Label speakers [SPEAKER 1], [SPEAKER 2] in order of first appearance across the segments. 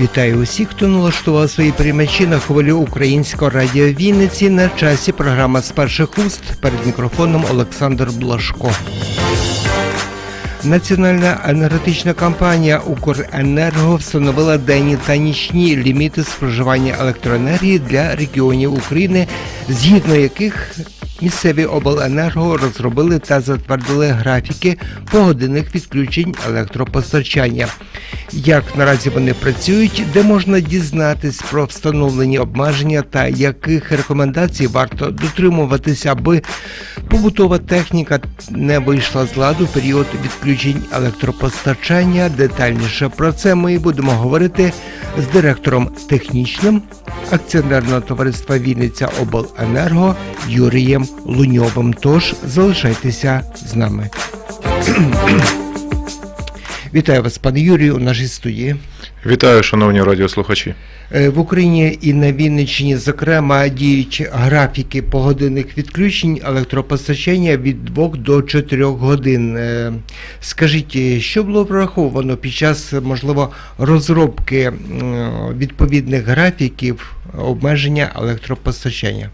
[SPEAKER 1] Вітаю усіх, хто налаштував свої приймачі на хвилі українського радіо Вінниці на часі програма з перших уст перед мікрофоном Олександр Блашко. Національна енергетична компанія Укренерго встановила денні та нічні ліміти споживання електроенергії для регіонів України, згідно яких місцеві обленерго розробили та затвердили графіки погодинних відключень електропостачання. Як наразі вони працюють, де можна дізнатись про встановлені обмеження та яких рекомендацій варто дотримуватися, аби побутова техніка не вийшла з ладу в період відключень електропостачання. Детальніше про це ми будемо говорити з директором технічним акціонерного товариства Вінниця Обленерго Юрієм Луньовим. Тож залишайтеся з нами. Вітаю вас, пане Юрію, у нашій студії.
[SPEAKER 2] Вітаю, шановні радіослухачі.
[SPEAKER 1] Е, В Україні і на Вінниччині, зокрема, діють графіки погодинних відключень електропостачання від 2 до 4 годин. Е, Скажіть, що було враховано під час, можливо, розробки відповідних графіків обмеження електропостачання?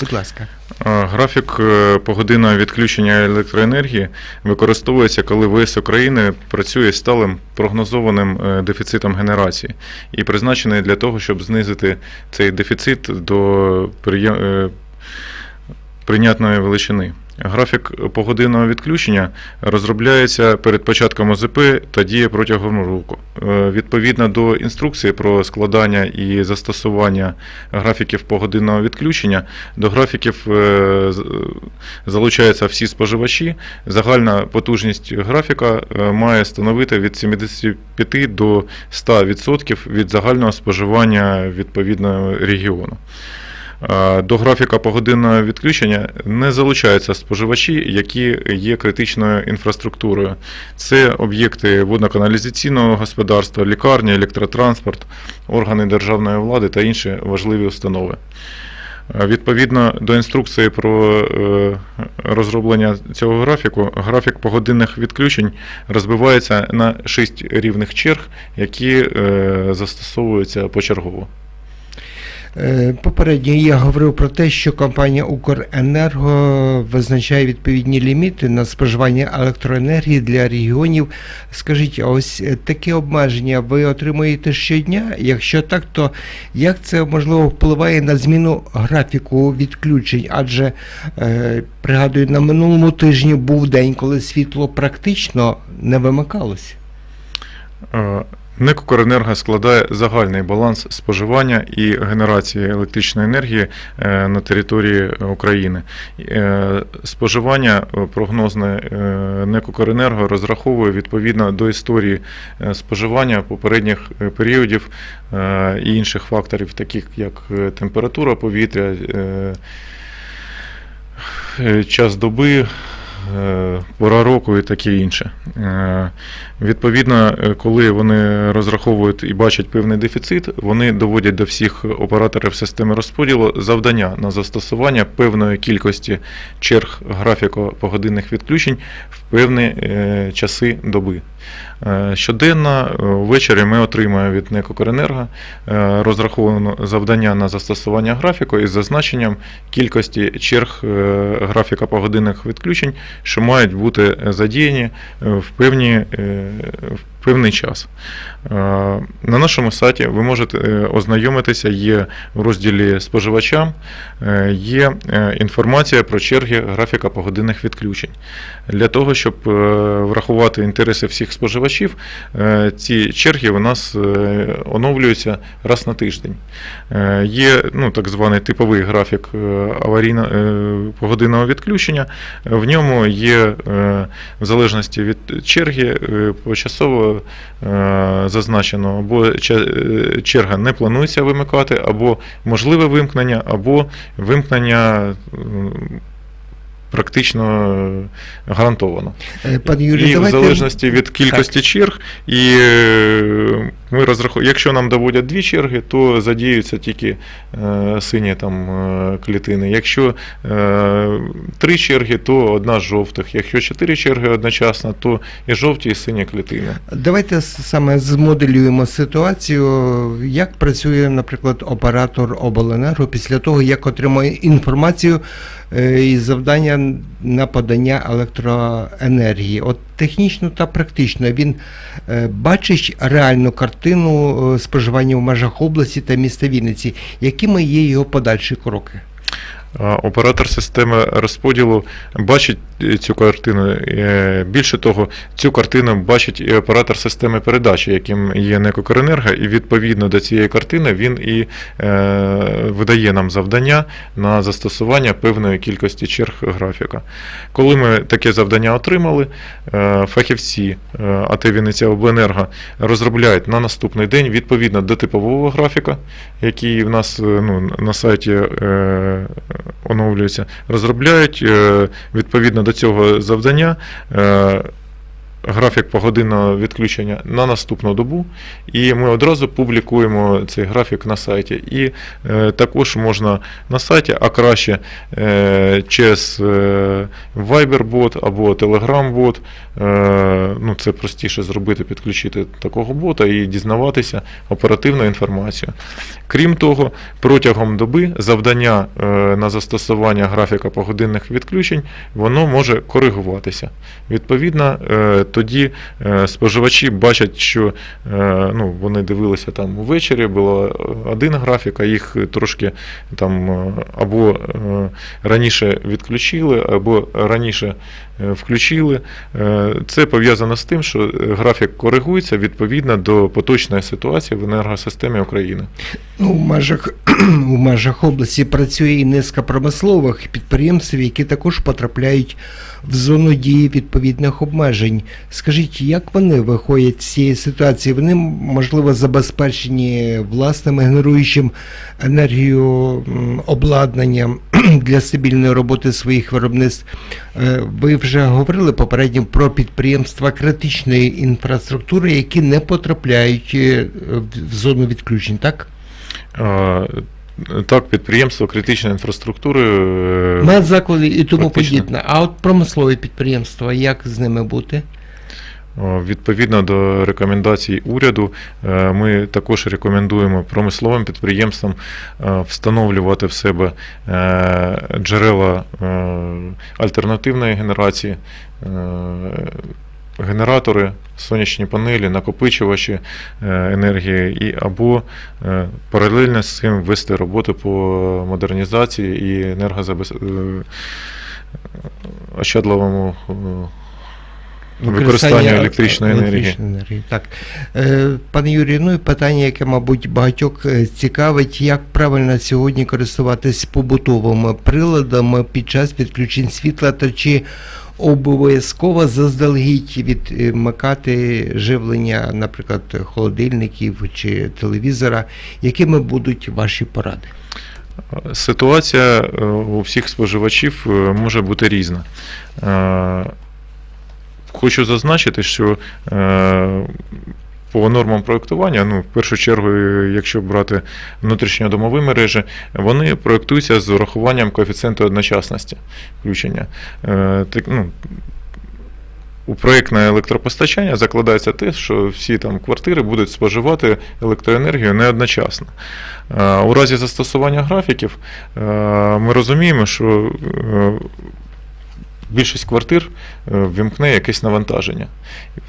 [SPEAKER 1] Будь ласка.
[SPEAKER 2] Графік е, погодинного відключення електроенергії використовується, коли ВС України працює сталим прогнозованим е, дефіцитом генерації і призначений для того, щоб знизити цей дефіцит до е, прийнятної величини. Графік погодинного відключення розробляється перед початком ОЗП та діє протягом року. Е, Відповідно до інструкції про складання і застосування графіків погодинного відключення, до графіків е, залучаються всі споживачі. Загальна потужність графіка е, має становити від 75 до 100% від загального споживання відповідного регіону. До графіка погодинного відключення не залучаються споживачі, які є критичною інфраструктурою. Це об'єкти водно-каналізаційного господарства, лікарні, електротранспорт, органи державної влади та інші важливі установи. Відповідно до інструкції про е, розроблення цього графіку, графік погодинних відключень розбивається на 6 рівних черг, які е, застосовуються почергово.
[SPEAKER 1] Е, Попередньо я говорив про те, що компанія Укренерго визначає відповідні ліміти на споживання електроенергії для регіонів. Скажіть, а ось е, такі обмеження ви отримуєте щодня? Якщо так, то як це можливо впливає на зміну графіку відключень? Адже е, пригадую, на минулому тижні був день, коли світло практично не вимикалося.
[SPEAKER 2] НЕК «Укренерго» складає загальний баланс споживання і генерації електричної енергії е, на території України. Е, Споживання е, прогнозне НЕК «Укренерго» розраховує відповідно до історії споживання попередніх періодів і інших факторів, таких як температура повітря, час доби, пора року і таке інше. Е, Відповідно, е, коли вони розраховують і бачать певний дефіцит, вони доводять до всіх операторів системи розподілу завдання на застосування певної кількості черг графіку погодинних відключень в певні е, часи доби. Е, Щоденно е, ввечері ми отримуємо від НЕК «Укренерго» е, розраховане завдання на застосування графіку із зазначенням кількості черг графіка погодинних відключень, що мають бути задіяні в певні в певний час. Е, На нашому сайті ви можете е, ознайомитися, є в розділі споживачам, е, є інформація про черги графіка погодинних відключень. Для того, щоб врахувати інтереси всіх споживачів, ці черги у нас оновлюються раз на тиждень. Є ну, так званий типовий графік аварійно погодинного відключення. В ньому є, в залежності від черги, почасово е, зазначено, або е, черга не планується вимикати, або можливе вимкнення, або вимкнення. Практично е, гарантовано.
[SPEAKER 1] Пан Юрій,
[SPEAKER 2] і
[SPEAKER 1] давайте...
[SPEAKER 2] в залежності від кількості черг і е, Ми розраховуємо, якщо нам доводять дві черги, то задіються тільки е, сині там е, клітини. Якщо е, три черги, то одна з жовтих. Якщо чотири черги одночасно, то і жовті, і сині клітини.
[SPEAKER 1] Давайте саме змоделюємо ситуацію, як працює, наприклад, оператор обленерго після того, як отримує інформацію е, і завдання на подання електроенергії. От технічно та практично він е, бачить реальну картину е, споживання в межах області та міста Вінниці. Якими є його подальші кроки?
[SPEAKER 2] Оператор системи розподілу бачить е, цю картину. Е, Більше того, цю картину бачить і оператор системи передачі, яким є НЕК «Укренерго», і відповідно до цієї картини він і е, видає нам завдання на застосування певної кількості черг графіка. Коли ми таке завдання отримали, фахівці АТ Вінниця Обленерго розробляють на наступний день відповідно до типового графіка, який в нас ну, на сайті е, оновлюється, розробляють е, відповідно до цього завдання. Графік погодинного відключення на наступну добу, і ми одразу публікуємо цей графік на сайті. І е, також можна на сайті, а краще е, через е, Viber-бот або Telegram-бот. Ну, це простіше зробити, підключити такого бота і дізнаватися оперативну інформацію. Крім того, протягом доби завдання на застосування графіка погодинних відключень воно може коригуватися. Відповідно, тоді е, споживачі бачать, що е, ну, вони дивилися там увечері, було один графік, а їх трошки там е, або е, раніше відключили, або раніше е, включили. Е, Це пов'язано з тим, що е, графік коригується відповідно до поточної ситуації в енергосистемі України.
[SPEAKER 1] Ну, в межах, в межах області працює і низка промислових підприємств, які також потрапляють в зону дії відповідних обмежень. Скажіть, як вони виходять з цієї ситуації? Вони, можливо, забезпечені власним генеруючим енергію обладнанням для стабільної роботи своїх виробництв. Е, Ви вже говорили попередньо про підприємства критичної інфраструктури, які не потрапляють е, в зону відключень, так?
[SPEAKER 2] Так, підприємство критичної інфраструктури. е,
[SPEAKER 1] Медзаклади і тому
[SPEAKER 2] практично.
[SPEAKER 1] подібне. А от промислові підприємства, як з ними бути?
[SPEAKER 2] Відповідно до рекомендацій уряду, е, ми також рекомендуємо промисловим підприємствам е, встановлювати в себе джерела альтернативної генерації, генератори, сонячні панелі, накопичувачі е, енергії і або е, паралельно з цим вести роботу по модернізації і енергозабезпеченню ощадливому е, використанню електричної енергії.
[SPEAKER 1] енергії. Так. Пане Юрію, ну і питання, яке, мабуть, багатьох цікавить, як правильно сьогодні користуватись побутовими приладами під час відключень світла, та чи обов'язково заздалегідь відмикати живлення, наприклад, холодильників чи телевізора, якими будуть ваші поради?
[SPEAKER 2] Ситуація е, у всіх споживачів е, може бути різна. Е, Хочу зазначити, що е, по нормам проєктування, ну, в першу чергу, е, якщо брати внутрішньодомові мережі, вони проєктуються з урахуванням коефіцієнту одночасності включення. Е, Так, ну, у проєктне електропостачання закладається те, що всі там квартири будуть споживати електроенергію не одночасно. Е, У разі застосування графіків ми розуміємо, що більшість квартир е, ввімкне якесь навантаження.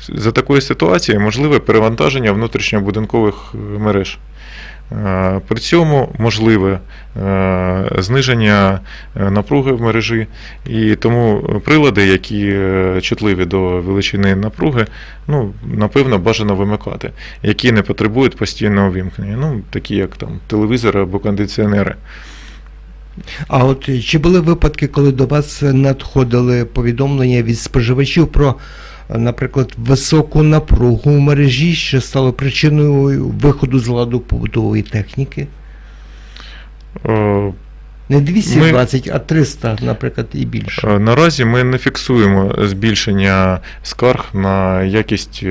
[SPEAKER 2] За такої ситуації можливе перевантаження внутрішньобудинкових е, мереж. Е, При цьому можливе зниження напруги в мережі, і тому прилади, які чутливі до величини напруги, ну, напевно, бажано вимикати, які не потребують постійного вимкнення, ну, такі як там телевізори або кондиціонери.
[SPEAKER 1] А от е, чи були випадки, коли до вас надходили повідомлення від споживачів про, е, наприклад, високу напругу в мережі, що стало причиною виходу з ладу побутової техніки?
[SPEAKER 2] Е,
[SPEAKER 1] Не 220, а 300, наприклад, і більше.
[SPEAKER 2] Наразі ми не фіксуємо збільшення скарг на якість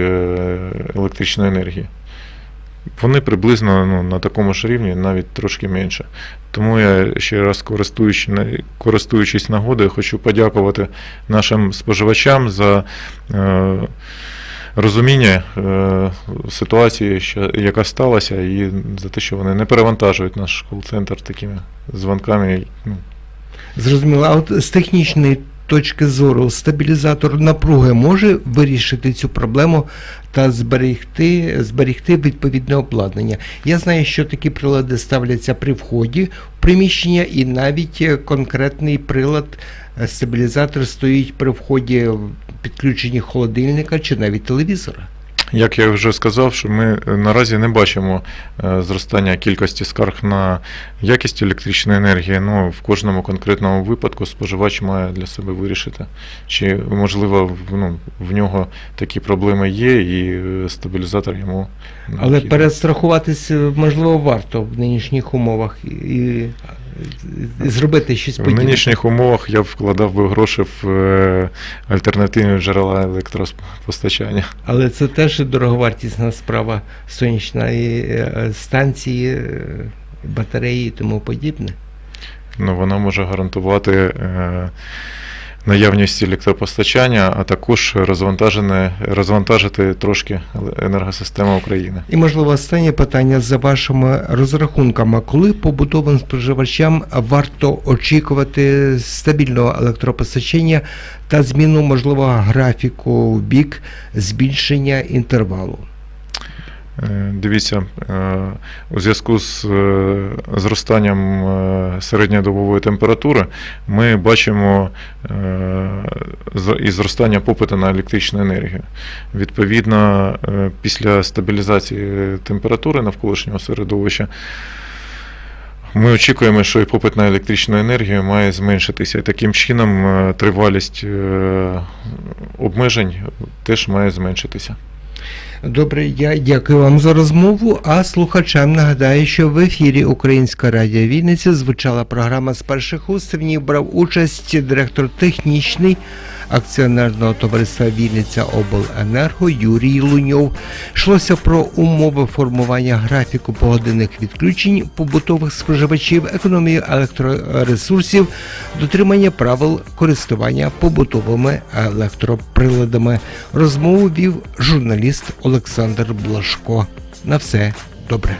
[SPEAKER 2] електричної енергії. Вони приблизно ну, на такому ж рівні, навіть трошки менше. Тому я ще раз користуючись, користуючись нагодою, хочу подякувати нашим споживачам за е, розуміння е, ситуації, що, яка сталася, і за те, що вони не перевантажують наш кол-центр такими дзвонками. Ну,
[SPEAKER 1] Зрозуміло, а от з технічної точки зору стабілізатор напруги може вирішити цю проблему та зберегти, зберегти відповідне обладнання. Я знаю, що такі прилади ставляться при вході в приміщення, і навіть е, конкретний прилад е, стабілізатор стоїть при вході підключенні холодильника чи навіть телевізора.
[SPEAKER 2] Як я вже сказав, що ми е, наразі не бачимо е, зростання кількості скарг на якість електричної енергії. Ну, в кожному конкретному випадку споживач має для себе вирішити, чи можливо в- ну, в нього такі проблеми є, і е, стабілізатор йому.
[SPEAKER 1] Але перестрахуватись можливо варто в нинішніх умовах і зробити щось
[SPEAKER 2] в
[SPEAKER 1] подібне.
[SPEAKER 2] нинішніх умовах я вкладав би гроші в е, альтернативні джерела електропостачання.
[SPEAKER 1] Але це теж дороговартісна справа сонячної е, станції, е, батареї і тому подібне.
[SPEAKER 2] Ну, вона може гарантувати е, наявність електропостачання, а також розвантажити трошки енергосистему України.
[SPEAKER 1] І можливо останнє питання за вашими розрахунками, коли побутовим споживачам варто очікувати стабільного електропостачання та зміну можливо графіку в бік збільшення інтервалу.
[SPEAKER 2] Е, Дивіться, е, у зв'язку з е, зростанням середньодобової температури ми бачимо і зростання попиту на електричну енергію. Відповідно, після стабілізації температури навколишнього середовища. Ми очікуємо, що і попит на електричну енергію має зменшитися. І таким чином тривалість обмежень теж має зменшитися.
[SPEAKER 1] Добре, я дякую вам за розмову. А слухачам нагадаю, що в ефірі Українська радіо Вінниця звучала програма з перших уст. В ній брав участь директор технічний акціонерного товариства Вільниця Обленерго Юрій Луньов йшлося про умови формування графіку погодинних відключень побутових споживачів, економію електроресурсів, дотримання правил користування побутовими електроприладами. Розмову вів журналіст Олександр Блашко. На все добре.